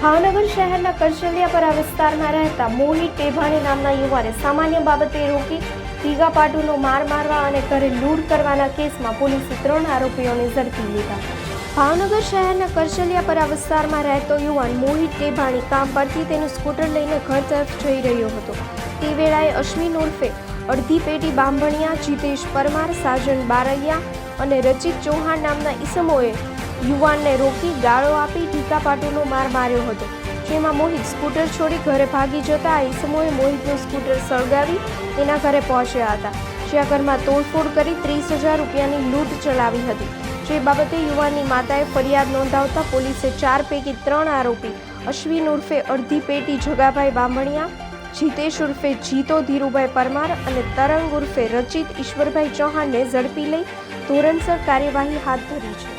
ભાવનગર શહેરના કરશલિયાપરા વિસ્તારમાં રહેતા મોહિત ટેભાણી નામના યુવાને સામાન્ય બાબતે રોકી ટીગા પાટુનો માર મારવા અને ઘરે લૂંટ કરવાના કેસમાં પોલીસે ત્રણ આરોપીઓને ઝડપી લીધા. ભાવનગર શહેરના કરશલિયાપરા વિસ્તારમાં રહેતો યુવાન મોહિત ટેભાણી કામ પરથી તેનું સ્કૂટર લઈને ઘર તરફ જઈ રહ્યો હતો. તે વેળાએ અશ્વિન ઉર્ફે અડધી પેટી બાંભણિયા જીતેશ પરમાર, સાજન બારૈયા અને રચિત ચૌહાણ નામના ઈસમોએ યુવાનને રોકી ગાળો આપી ટીકા પાટુનો માર માર્યો હતો. જેમાં મોહિત સ્કૂટર છોડી ઘરે ભાગી જતા ઈસમોએ મોહિતનું સ્કૂટર સળગાવી તેના ઘરે પહોંચ્યા હતા. જ્યાં ઘરમાં તોડફોડ કરી ત્રીસ હજાર રૂપિયાની લૂંટ ચલાવી હતી. જે બાબતે યુવાનની માતાએ ફરિયાદ નોંધાવતા પોલીસે ચાર પૈકી ત્રણ આરોપી અશ્વિન ઉર્ફે અડધી પેટી જગાભાઈ બામણિયા, જીતેશ ઉર્ફે જીતો ધીરુભાઈ પરમાર અને તરંગ ઉર્ફે રચિત ઈશ્વરભાઈ ચૌહાણને ઝડપી લઈ ધોરણસર કાર્યવાહી હાથ ધરી છે.